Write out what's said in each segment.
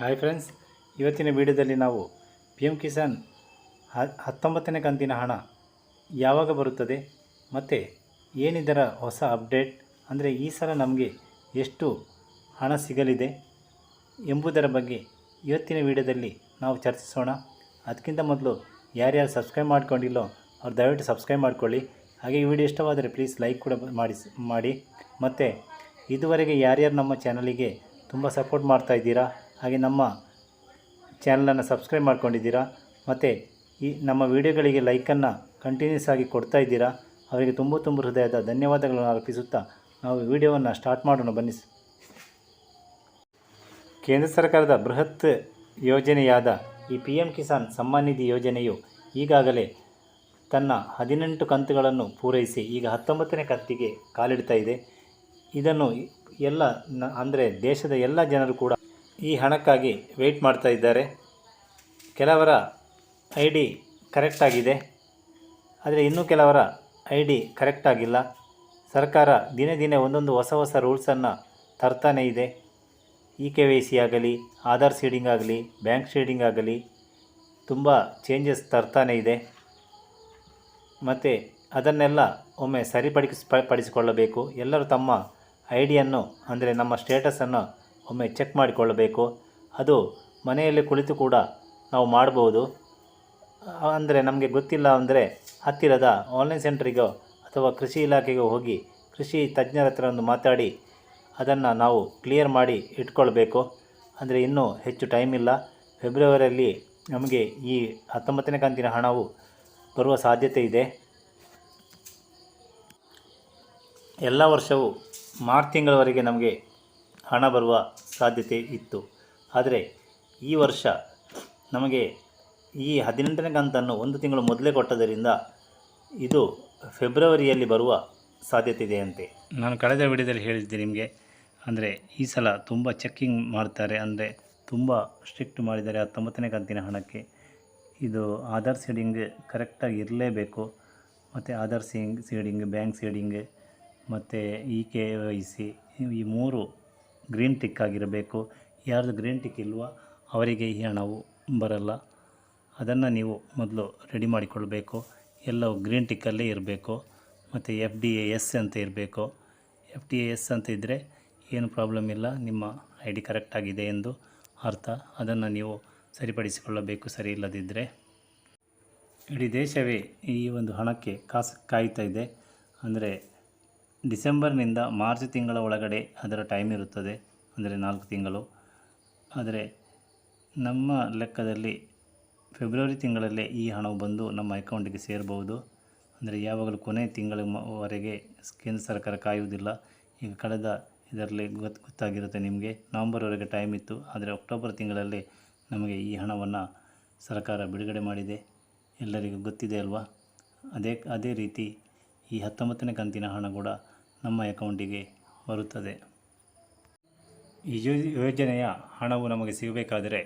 Hi friends ಇವತ್ತಿನ ವಿಡಿಯೋದಲ್ಲಿ ನಾವು ಪಿ ಎಂ ಕಿಸಾನ್ ಹತ್ತೊಂಬತ್ತನೇ ಕಂತಿನ ಹಣ ಯಾವಾಗ ಬರುತ್ತದೆ ಮತ್ತು ಏನಿದರ ಹೊಸ ಅಪ್ಡೇಟ್ ಅಂದರೆ ಈ ಸಲ ನಮಗೆ ಎಷ್ಟು ಹಣ ಸಿಗಲಿದೆ ಎಂಬುದರ ಬಗ್ಗೆ ಇವತ್ತಿನ ವಿಡಿಯೋದಲ್ಲಿ ನಾವು ಚರ್ಚಿಸೋಣ. ಅದಕ್ಕಿಂತ ಮೊದಲು ಯಾರ್ಯಾರು ಸಬ್ಸ್ಕ್ರೈಬ್ ಮಾಡ್ಕೊಂಡಿಲ್ಲೋ ಅವ್ರು ದಯವಿಟ್ಟು ಸಬ್ಸ್ಕ್ರೈಬ್ ಮಾಡ್ಕೊಳ್ಳಿ. ಹಾಗೆ ಈ ವಿಡಿಯೋ ಇಷ್ಟವಾದರೆ ಪ್ಲೀಸ್ ಲೈಕ್ ಕೂಡ ಮಾಡಿ ಮಾಡಿ. ಮತ್ತು ಇದುವರೆಗೆ ಯಾರ್ಯಾರು ನಮ್ಮ ಚಾನಲಿಗೆ ತುಂಬ ಸಪೋರ್ಟ್ ಮಾಡ್ತಾ ಇದ್ದೀರಾ ಹಾಗೆ ನಮ್ಮ ಚಾನಲನ್ನು ಸಬ್ಸ್ಕ್ರೈಬ್ ಮಾಡ್ಕೊಂಡಿದ್ದೀರಾ ಮತ್ತು ಈ ನಮ್ಮ ವಿಡಿಯೋಗಳಿಗೆ ಲೈಕನ್ನು ಕಂಟಿನ್ಯೂಸ್ ಆಗಿ ಕೊಡ್ತಾ ಇದ್ದೀರಾ, ಅವರಿಗೆ ತುಂಬ ತುಂಬ ಹೃದಯದ ಧನ್ಯವಾದಗಳನ್ನು ಅರ್ಪಿಸುತ್ತಾ ನಾವು ವಿಡಿಯೋವನ್ನು ಸ್ಟಾರ್ಟ್ ಮಾಡೋಣ, ಬನ್ನಿ. ಕೇಂದ್ರ ಸರ್ಕಾರದ ಬೃಹತ್ ಯೋಜನೆಯಾದ ಈ ಪಿ ಎಂ ಕಿಸಾನ್ ಸಮ್ಮಾನ್ ನಿಧಿ ಯೋಜನೆಯು ಈಗಾಗಲೇ ತನ್ನ ಹದಿನೆಂಟು ಕಂತುಗಳನ್ನು ಪೂರೈಸಿ ಈಗ ಹತ್ತೊಂಬತ್ತನೇ ಕಂತಿಗೆ ಕಾಲಿಡ್ತಾ ಇದೆ. ಇದನ್ನು ಎಲ್ಲ ಅಂದರೆ ದೇಶದ ಎಲ್ಲ ಜನರು ಕೂಡ ಈ ಹಣಕ್ಕಾಗಿ ವೆಯ್ಟ್ ಮಾಡ್ತಾ ಇದ್ದಾರೆ. ಕೆಲವರ ಐ ಡಿ ಕರೆಕ್ಟಾಗಿದೆ ಆದರೆ ಇನ್ನೂ ಕೆಲವರ ಐ ಡಿ ಕರೆಕ್ಟಾಗಿಲ್ಲ ಸರ್ಕಾರ ದಿನೇ ದಿನೇ ಒಂದೊಂದು ಹೊಸ ಹೊಸ ರೂಲ್ಸನ್ನು ತರ್ತಾನೇ ಇದೆ. ಇ ಕೆ ವೈ ಸಿ ಆಗಲಿ, ಆಧಾರ್ ಸೀಡಿಂಗ್ ಆಗಲಿ ಬ್ಯಾಂಕ್ ಸೀಡಿಂಗ್ ಆಗಲಿ, ತುಂಬ ಚೇಂಜಸ್ ತರ್ತಾನೆ ಇದೆ. ಮತ್ತು ಅದನ್ನೆಲ್ಲ ಒಮ್ಮೆ ಸರಿಪಡಿಸ್, ಪಡಿಸಿಕೊಳ್ಳಬೇಕು. ಎಲ್ಲರೂ ತಮ್ಮ ಐಡಿಯನ್ನು ಡಿಯನ್ನು ಅಂದರೆ ನಮ್ಮ ಸ್ಟೇಟಸನ್ನು ಒಮ್ಮೆ ಚೆಕ್ ಮಾಡಿಕೊಳ್ಳಬೇಕು. ಅದು ಮನೆಯಲ್ಲಿ ಕುಳಿತು ಕೂಡ ನಾವು ಮಾಡಬಹುದು. ಅಂದರೆ ನಮಗೆ ಗೊತ್ತಿಲ್ಲ ಅಂದರೆ ಹತ್ತಿರದ ಆನ್ಲೈನ್ ಸೆಂಟ್ರಿಗೋ ಅಥವಾ ಕೃಷಿ ಇಲಾಖೆಗೆ ಹೋಗಿ ಕೃಷಿ ತಜ್ಞರ ಹತ್ರ ಒಂದು ಮಾತಾಡಿ, ಅದನ್ನು ನಾವು ಕ್ಲಿಯರ್ ಮಾಡಿ ಇಟ್ಕೊಳ್ಬೇಕು. ಅಂದರೆ ಇನ್ನೂ ಹೆಚ್ಚು ಟೈಮ್ ಇಲ್ಲ. ಫೆಬ್ರವರಿಯಲ್ಲಿ ನಮಗೆ ಈ ಹತ್ತೊಂಬತ್ತನೇ ಕಂತಿನ ಹಣವು ಬರುವ ಸಾಧ್ಯತೆ ಇದೆ. ಎಲ್ಲ ವರ್ಷವೂ ಮಾರ್ಚ್ ತಿಂಗಳವರೆಗೆ ನಮಗೆ ಹಣ ಬರುವ ಸಾಧ್ಯತೆ ಇತ್ತು. ಆದರೆ ಈ ವರ್ಷ ನಮಗೆ ಈ ಹದಿನೆಂಟನೇ ಕಂತನ್ನು ಒಂದು ತಿಂಗಳು ಮೊದಲೇ ಕೊಟ್ಟದರಿಂದ ಇದು ಫೆಬ್ರವರಿಯಲ್ಲಿ ಬರುವ ಸಾಧ್ಯತೆ ಇದೆಯಂತೆ ನಾನು ಕಳೆದ ವಿಡಿಯೋದಲ್ಲಿ ಹೇಳಿದ್ದೆ ನಿಮಗೆ, ಅಂದರೆ ಈ ಸಲ ತುಂಬ ಚೆಕ್ಕಿಂಗ್ ಮಾಡ್ತಾರೆ, ಅಂದರೆ ತುಂಬ ಸ್ಟ್ರಿಕ್ಟ್ ಮಾಡಿದ್ದಾರೆ ಹತ್ತೊಂಬತ್ತನೇ ಕಂತಿನ ಹಣಕ್ಕೆ. ಇದು ಆಧಾರ್ ಸೀಡಿಂಗ್ ಕರೆಕ್ಟಾಗಿ ಇರಲೇಬೇಕು, ಮತ್ತು ಆಧಾರ್ ಸೀಂಗ್ ಸೀಡಿಂಗ್, ಬ್ಯಾಂಕ್ ಸೀಡಿಂಗ್, ಮತ್ತು ಇ ಕೆ ವೈ ಸಿ ಈ ಮೂರು ಗ್ರೀನ್ ಟಿಕ್ ಆಗಿರಬೇಕು. ಯಾರ್ದು ಗ್ರೀನ್ ಟಿಕ್ ಇಲ್ವೋ ಅವರಿಗೆ ಈ ಹಣವು ಬರಲ್ಲ. ಅದನ್ನು ನೀವು ಮೊದಲು ರೆಡಿ ಮಾಡಿಕೊಳ್ಬೇಕು. ಎಲ್ಲವೂ ಗ್ರೀನ್ ಟಿಕ್ಕಲ್ಲೇ ಇರಬೇಕು. ಮತ್ತು ಎಫ್ ಡಿ ಎ ಎಸ್ ಅಂತ ಇರಬೇಕು. ಎಫ್ ಡಿ ಎ ಎಸ್ ಅಂತ ಇದ್ದರೆ ಏನು ಪ್ರಾಬ್ಲಮ್ ಇಲ್ಲ. ನಿಮ್ಮ ಐ ಡಿ ಕರೆಕ್ಟಾಗಿದೆ ಎಂದು ಅರ್ಥ. ಅದನ್ನು ನೀವು ಸರಿಪಡಿಸಿಕೊಳ್ಳಬೇಕು. ಸರಿ ಇಲ್ಲದಿದ್ದರೆ ಇಡೀ ದೇಶವೇ ಈ ಒಂದು ಹಣಕ್ಕೆ ಕಾಸು ಕಾಯ್ತಾ ಇದೆ. ಅಂದರೆ ಡಿಸೆಂಬರ್ನಿಂದ ಮಾರ್ಚ್ ತಿಂಗಳ ಒಳಗಡೆ ಅದರ ಟೈಮ್ ಇರುತ್ತದೆ, ಅಂದರೆ ನಾಲ್ಕು ತಿಂಗಳು. ಆದರೆ ನಮ್ಮ ಲೆಕ್ಕದಲ್ಲಿ ಫೆಬ್ರವರಿ ತಿಂಗಳಲ್ಲೇ ಈ ಹಣವು ಬಂದು ನಮ್ಮ ಅಕೌಂಟಿಗೆ ಸೇರಬಹುದು. ಅಂದರೆ ಯಾವಾಗಲೂ ಕೊನೆ ತಿಂಗಳವರೆಗೆ ಕೇಂದ್ರ ಸರ್ಕಾರ ಕಾಯುವುದಿಲ್ಲ. ಈಗ ಕಳೆದ ಇದರಲ್ಲಿ ಗೊತ್ತು ಗೊತ್ತಾಗಿರುತ್ತೆ ನಿಮಗೆ. ನವಂಬರ್ವರೆಗೆ ಟೈಮ್ ಇತ್ತು, ಆದರೆ ಅಕ್ಟೋಬರ್ ತಿಂಗಳಲ್ಲಿ ನಮಗೆ ಈ ಹಣವನ್ನು ಸರ್ಕಾರ ಬಿಡುಗಡೆ ಮಾಡಿದೆ. ಎಲ್ಲರಿಗೂ ಗೊತ್ತಿದೆ ಅಲ್ವಾ? ಅದೇ ಅದೇ ರೀತಿ ಈ ಹತ್ತೊಂಬತ್ತನೇ ಕಂತಿನ ಹಣ ಕೂಡ ನಮ್ಮ ಅಕೌಂಟಿಗೆ ಬರುತ್ತದೆ. ಈ ಯೋಜನೆಯ ಹಣವು ನಮಗೆ ಸಿಗಬೇಕಾದರೆ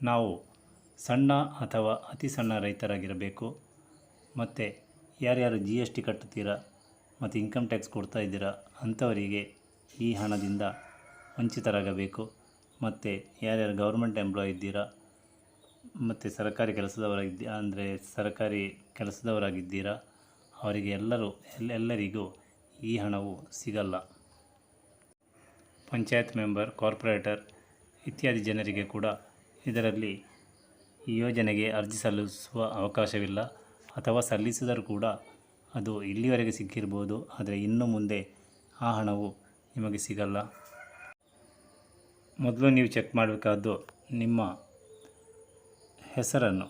ನಾವು ಸಣ್ಣ ಅಥವಾ ಅತಿ ಸಣ್ಣ ರೈತರಾಗಿರಬೇಕು. ಮತ್ತು ಯಾರ್ಯಾರು ಜಿ ಎಸ್ ಟಿ ಕಟ್ಟುತ್ತೀರಾ ಮತ್ತು ಇನ್ಕಮ್ ಟ್ಯಾಕ್ಸ್ ಕೊಡ್ತಾ ಇದ್ದೀರಾ ಅಂಥವರಿಗೆ ಈ ಹಣದಿಂದ ವಂಚಿತರಾಗಬೇಕು. ಮತ್ತು ಯಾರ್ಯಾರು ಗೌರ್ಮೆಂಟ್ ಎಂಪ್ಲಾಯ್ ಇದ್ದೀರಾ ಮತ್ತು ಸರ್ಕಾರಿ ಕೆಲಸದವರಾಗಿದ್ದೀರಾ ಅಂದರೆ ಸರ್ಕಾರಿ ಕೆಲಸದವರಾಗಿದ್ದೀರಾ ಅವರಿಗೆ ಎಲ್ಲರೂ, ಎಲ್ಲ, ಎಲ್ಲರಿಗೂ ಈ ಹಣವು ಸಿಗಲ್ಲ. ಪಂಚಾಯತ್ ಮೆಂಬರ್, ಕಾರ್ಪೊರೇಟರ್ ಇತ್ಯಾದಿ ಜನರಿಗೆ ಕೂಡ ಇದರಲ್ಲಿ ಈ ಯೋಜನೆಗೆ ಅರ್ಜಿ ಸಲ್ಲಿಸುವ ಅವಕಾಶವಿಲ್ಲ. ಅಥವಾ ಸಲ್ಲಿಸಿದರೂ ಕೂಡ ಅದು ಇಲ್ಲಿವರೆಗೆ ಸಿಕ್ಕಿರ್ಬೋದು, ಆದರೆ ಇನ್ನು ಮುಂದೆ ಆ ಹಣವು ನಿಮಗೆ ಸಿಗಲ್ಲ. ಮೊದಲು ನೀವು ಚೆಕ್ ಮಾಡಬೇಕಾದ್ದು ನಿಮ್ಮ ಹೆಸರನ್ನು.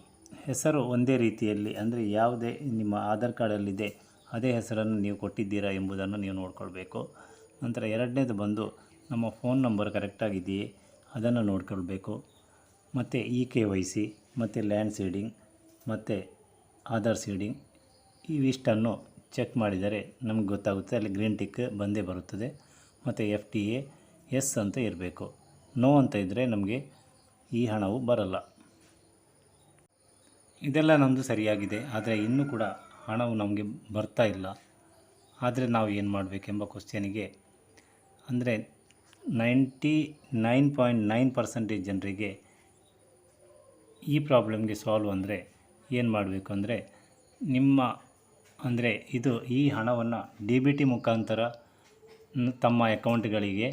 ಹೆಸರು ಒಂದೇ ರೀತಿಯಲ್ಲಿ, ಅಂದರೆ ಯಾವುದೇ ನಿಮ್ಮ ಆಧಾರ್ ಕಾರ್ಡಲ್ಲಿದೆ, ಅದೇ ಹೆಸರನ್ನು ನೀವು ಕೊಟ್ಟಿದ್ದೀರಾ ಎಂಬುದನ್ನು ನೀವು ನೋಡ್ಕೊಳ್ಬೇಕು. ನಂತರ ಎರಡನೇದು ಬಂದು, ನಮ್ಮ ಫೋನ್ ನಂಬರ್ ಕರೆಕ್ಟಾಗಿದೆಯೇ ಅದನ್ನು ನೋಡ್ಕೊಳ್ಬೇಕು. ಮತ್ತು ಇ ಕೆ ವೈ ಸಿ, ಮತ್ತು ಲ್ಯಾಂಡ್ ಸೀಡಿಂಗ್, ಮತ್ತು ಆಧಾರ್ ಸೀಡಿಂಗ್, ಇವಿಷ್ಟನ್ನು ಚೆಕ್ ಮಾಡಿದರೆ ನಮ್ಗೆ ಗೊತ್ತಾಗುತ್ತೆ, ಅಲ್ಲಿ ಗ್ರೀನ್ ಟಿಕ್ ಬಂದೇ ಬರುತ್ತದೆ. ಮತ್ತು ಎಫ್ ಟಿ ಎ, ಎಸ್ ಅಂತ ಇರಬೇಕು. ನೋ ಅಂತ ಇದ್ದರೆ ನಮಗೆ ಈ ಹಣವು ಬರಲ್ಲ. ಇದೆಲ್ಲ ನಮ್ಮದು ಸರಿಯಾಗಿದೆ, ಆದರೆ ಇನ್ನೂ ಕೂಡ ಹಣವು ನಮಗೆ ಬರ್ತಾ ಇಲ್ಲ. ಆದರೆ ನಾವು ಏನು ಮಾಡಬೇಕೆಂಬ ಕ್ವಶ್ಚನಿಗೆ ಅಂದರೆ ninety nine point nine percentage ಜನರಿಗೆ ಈ ಪ್ರಾಬ್ಲಮ್ಗೆ ಸಾಲ್ವ್ ಅಂದರೆ ಏನು ಮಾಡಬೇಕು ಅಂದರೆ ನಿಮ್ಮ ಅಂದರೆ ಇದು ಈ ಹಣವನ್ನು ಡಿ ಬಿ ಟಿ ಮುಖಾಂತರ ತಮ್ಮ ಅಕೌಂಟ್ಗಳಿಗೆ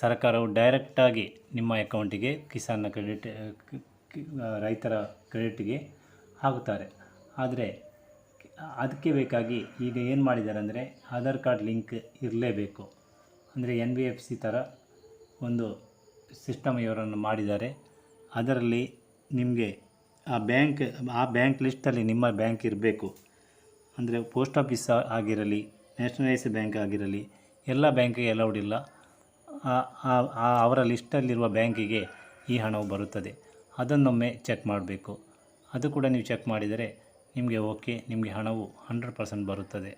ಸರ್ಕಾರವು ಡೈರೆಕ್ಟಾಗಿ ನಿಮ್ಮ ಅಕೌಂಟಿಗೆ ಕಿಸಾನ್ನ ಕ್ರೆಡಿಟ್ ರೈತರ ಕ್ರೆಡಿಟ್ಗೆ ಹಾಕುತ್ತಾರೆ ಆದರೆ ಅದಕ್ಕೆ ಬೇಕಾಗಿ ಈಗ ಏನು ಮಾಡಿದ್ದಾರೆ ಅಂದರೆ ಆಧಾರ್ ಕಾರ್ಡ್ ಲಿಂಕ್ ಇರಲೇಬೇಕು. ಅಂದರೆ ಎನ್ ಬಿ ಎಫ್ ಸಿ ಥರ ಒಂದು ಸಿಸ್ಟಮ್ ಇವರನ್ನು ಮಾಡಿದ್ದಾರೆ. ಅದರಲ್ಲಿ ನಿಮಗೆ ಆ ಬ್ಯಾಂಕ್ ಆ ಬ್ಯಾಂಕ್ ಲಿಸ್ಟಲ್ಲಿ ನಿಮ್ಮ ಬ್ಯಾಂಕ್ ಇರಬೇಕು. ಅಂದರೆ ಪೋಸ್ಟ್ ಆಫೀಸ್ ಆಗಿರಲಿ, ನ್ಯಾಷನಲೈಸ್ ಬ್ಯಾಂಕ್ ಆಗಿರಲಿ, ಎಲ್ಲ ಬ್ಯಾಂಕಿಗೆ ಅಲೌಡ್ ಇಲ್ಲ. ಅವರ ಲಿಸ್ಟಲ್ಲಿರುವ ಬ್ಯಾಂಕಿಗೆ ಈ ಹಣವು ಬರುತ್ತದೆ. ಅದನ್ನೊಮ್ಮೆ ಚೆಕ್ ಮಾಡಬೇಕು. ಅದು ಕೂಡ ನೀವು ಚೆಕ್ ಮಾಡಿದರೆ ನಿಮಗೆ ಓಕೆ ನಿಮಗೆ ಹಣವು ಹಂಡ್ರೆಡ್ ಪರ್ಸೆಂಟ್ ಬರುತ್ತದೆ.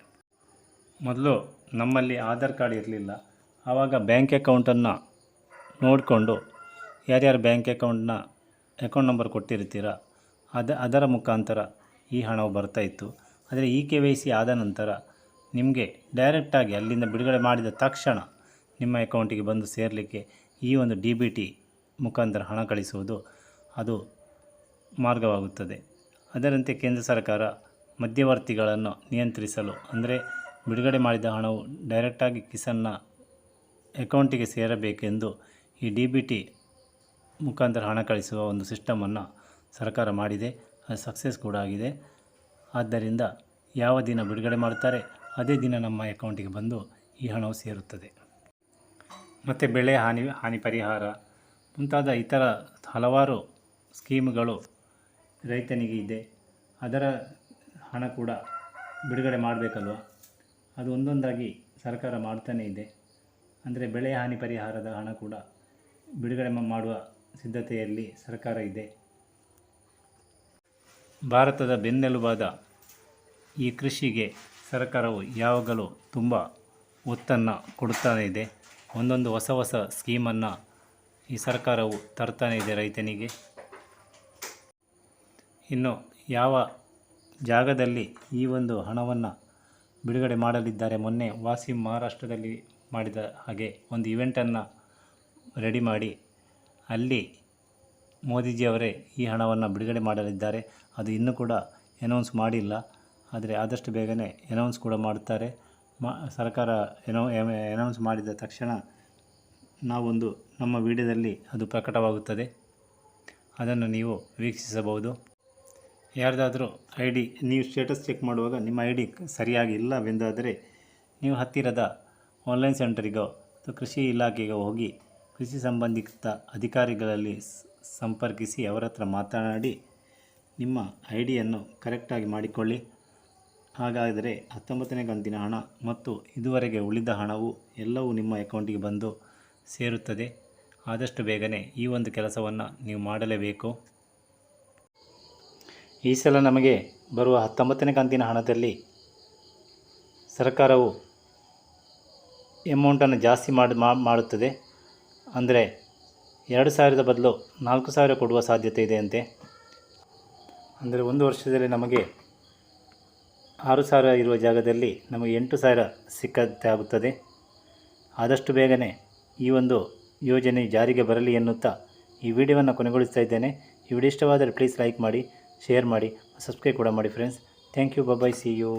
ಮೊದಲು ನಮ್ಮಲ್ಲಿ ಆಧಾರ್ ಕಾರ್ಡ್ ಇರಲಿಲ್ಲ. ಆವಾಗ ಬ್ಯಾಂಕ್ ಅಕೌಂಟನ್ನು ನೋಡಿಕೊಂಡು ಯಾರ್ಯಾರು ಬ್ಯಾಂಕ್ ಅಕೌಂಟ್ನ ಅಕೌಂಟ್ ನಂಬರ್ ಕೊಟ್ಟಿರ್ತೀರ, ಅದ, ಅದರ ಮುಖಾಂತರ ಈ ಹಣವು ಬರ್ತಾ ಇತ್ತು. ಆದರೆ ಇ ಕೆ ವೈ ಸಿ ಆದ ನಂತರ ನಿಮಗೆ ಡೈರೆಕ್ಟಾಗಿ ಅಲ್ಲಿಂದ ಬಿಡುಗಡೆ ಮಾಡಿದ ತಕ್ಷಣ ನಿಮ್ಮ ಅಕೌಂಟಿಗೆ ಬಂದು ಸೇರಲಿಕ್ಕೆ ಈ ಒಂದು ಡಿ ಬಿ ಟಿ ಮುಖಾಂತರ ಹಣ ಕಳಿಸುವುದು, ಅದು ಮಾರ್ಗವಾಗುತ್ತದೆ. ಅದರಂತೆ ಕೇಂದ್ರ ಸರ್ಕಾರ ಮಧ್ಯವರ್ತಿಗಳನ್ನು ನಿಯಂತ್ರಿಸಲು, ಅಂದರೆ ಬಿಡುಗಡೆ ಮಾಡಿದ ಹಣವು ಡೈರೆಕ್ಟಾಗಿ ಕಿಸನ್ನ ಅಕೌಂಟಿಗೆ ಸೇರಬೇಕೆಂದು ಈ ಡಿ ಬಿ ಟಿ ಮುಖಾಂತರ ಹಣ ಕಳಿಸುವ ಒಂದು ಸಿಸ್ಟಮನ್ನು ಸರ್ಕಾರ ಮಾಡಿದೆ. ಅದು ಸಕ್ಸಸ್ ಕೂಡ ಆಗಿದೆ. ಆದ್ದರಿಂದ ಯಾವ ದಿನ ಬಿಡುಗಡೆ ಮಾಡ್ತಾರೆ ಅದೇ ದಿನ ನಮ್ಮ ಅಕೌಂಟಿಗೆ ಬಂದು ಈ ಹಣವು ಸೇರುತ್ತದೆ. ಮತ್ತು ಬೆಳೆ ಹಾನಿ ಹಾನಿ ಪರಿಹಾರ ಮುಂತಾದ ಇತರ ಹಲವಾರು ಸ್ಕೀಮ್ಗಳು ರೈತನಿಗೆ ಇದೆ. ಅದರ ಹಣ ಕೂಡ ಬಿಡುಗಡೆ ಮಾಡಬೇಕಲ್ವ? ಅದು ಒಂದೊಂದಾಗಿ ಸರ್ಕಾರ ಮಾಡ್ತಾನೇ ಇದೆ. ಅಂದರೆ ಬೆಳೆ ಹಾನಿ ಪರಿಹಾರದ ಹಣ ಕೂಡ ಬಿಡುಗಡೆ ಮಾಡುವ ಸಿದ್ಧತೆಯಲ್ಲಿ ಸರ್ಕಾರ ಇದೆ. ಭಾರತದ ಬೆನ್ನೆಲುಬಾದ ಈ ಕೃಷಿಗೆ ಸರ್ಕಾರವು ಯಾವಾಗಲೂ ತುಂಬ ಒತ್ತನ್ನು ಕೊಡುತ್ತಾನೆ ಇದೆ. ಒಂದೊಂದು ಹೊಸ ಹೊಸ ಸ್ಕೀಮನ್ನು ಈ ಸರ್ಕಾರವು ತರ್ತಾನೆ ಇದೆ ರೈತನಿಗೆ. ಇನ್ನು ಯಾವ ಜಾಗದಲ್ಲಿ ಈ ಒಂದು ಹಣವನ್ನು ಬಿಡುಗಡೆ ಮಾಡಲಿದ್ದಾರೆ ಮೊನ್ನೆ ವಾಸಿ ಮಹಾರಾಷ್ಟ್ರದಲ್ಲಿ ಮಾಡಿದ ಹಾಗೆ ಒಂದು ಇವೆಂಟನ್ನು ರೆಡಿ ಮಾಡಿ ಅಲ್ಲಿ ಮೋದಿಜಿಯವರೇ ಈ ಹಣವನ್ನು ಬಿಡುಗಡೆ ಮಾಡಲಿದ್ದಾರೆ. ಅದು ಇನ್ನೂ ಕೂಡ ಅನೌನ್ಸ್ ಮಾಡಿಲ್ಲ. ಆದರೆ ಆದಷ್ಟು ಬೇಗನೆ ಅನೌನ್ಸ್ ಕೂಡ ಮಾಡುತ್ತಾರೆ ಮಾ, ಸರ್ಕಾರ ಏನೋ ಅನೌನ್ಸ್ ಮಾಡಿದ ತಕ್ಷಣ ನಾವೊಂದು ನಮ್ಮ ವಿಡಿಯೋದಲ್ಲಿ ಅದು ಪ್ರಕಟವಾಗುತ್ತದೆ. ಅದನ್ನು ನೀವು ವೀಕ್ಷಿಸಬಹುದು. ಯಾರ್ದಾದರೂ ಐ ಡಿ ನೀವು ಸ್ಟೇಟಸ್ ಚೆಕ್ ಮಾಡುವಾಗ ನಿಮ್ಮ ಐ ಡಿ ಸರಿಯಾಗಿ ಇಲ್ಲವೆಂದಾದರೆ ನೀವು ಹತ್ತಿರದ ಆನ್ಲೈನ್ ಸೆಂಟರಿಗೋ ಅಥವಾ ಕೃಷಿ ಇಲಾಖೆಗೆ ಹೋಗಿ ಕೃಷಿ ಸಂಬಂಧಿತ ಅಧಿಕಾರಿಗಳಲ್ಲಿ ಸಂಪರ್ಕಿಸಿ ಅವರ ಹತ್ರ ಮಾತನಾಡಿ ನಿಮ್ಮ ಐ ಡಿಯನ್ನು ಕರೆಕ್ಟಾಗಿ ಮಾಡಿಕೊಳ್ಳಿ. ಹಾಗಾದರೆ ಹತ್ತೊಂಬತ್ತನೇ ಕಂತಿನ ಹಣ ಮತ್ತು ಇದುವರೆಗೆ ಉಳಿದ ಹಣವು ಎಲ್ಲವೂ ನಿಮ್ಮ ಅಕೌಂಟಿಗೆ ಬಂದು ಸೇರುತ್ತದೆ. ಆದಷ್ಟು ಬೇಗನೆ ಈ ಒಂದು ಕೆಲಸವನ್ನು ನೀವು ಮಾಡಲೇಬೇಕು. ಈ ಸಲ ನಮಗೆ ಬರುವ ಹತ್ತೊಂಬತ್ತನೇ ಕಂತಿನ ಹಣದಲ್ಲಿ ಸರ್ಕಾರವು ಎಮೌಂಟನ್ನು ಜಾಸ್ತಿ ಮಾಡಿ ಮಾಡುತ್ತದೆ. ಅಂದರೆ ಎರಡು ಸಾವಿರದ ಬದಲು ನಾಲ್ಕು ಸಾವಿರ ಕೊಡುವ ಸಾಧ್ಯತೆ ಇದೆ ಅಂತೆ. ಅಂದರೆ ಒಂದು ವರ್ಷದಲ್ಲಿ ನಮಗೆ ಆರು ಸಾವಿರ ಇರುವ ಜಾಗದಲ್ಲಿ ನಮಗೆ ಎಂಟು ಸಾವಿರ ಸಿಕ್ಕಂತೆ ಆಗುತ್ತದೆ. ಆದಷ್ಟು ಬೇಗನೆ ಈ ಒಂದು ಯೋಜನೆ ಜಾರಿಗೆ ಬರಲಿ ಎನ್ನುತ್ತಾ ಈ ವಿಡಿಯೋವನ್ನು ಕೊನೆಗೊಳಿಸ್ತಾ ಇದ್ದೇನೆ. ಈ ವಿಡಿಯೋ ಇಷ್ಟವಾದರೆ ಪ್ಲೀಸ್ ಲೈಕ್ ಮಾಡಿ. ಶೇರ್ ಮಾಡಿ ಸಬ್ಸ್ಕ್ರೈಬ್ ಕೂಡ ಮಾಡಿ friends thank you bye bye see you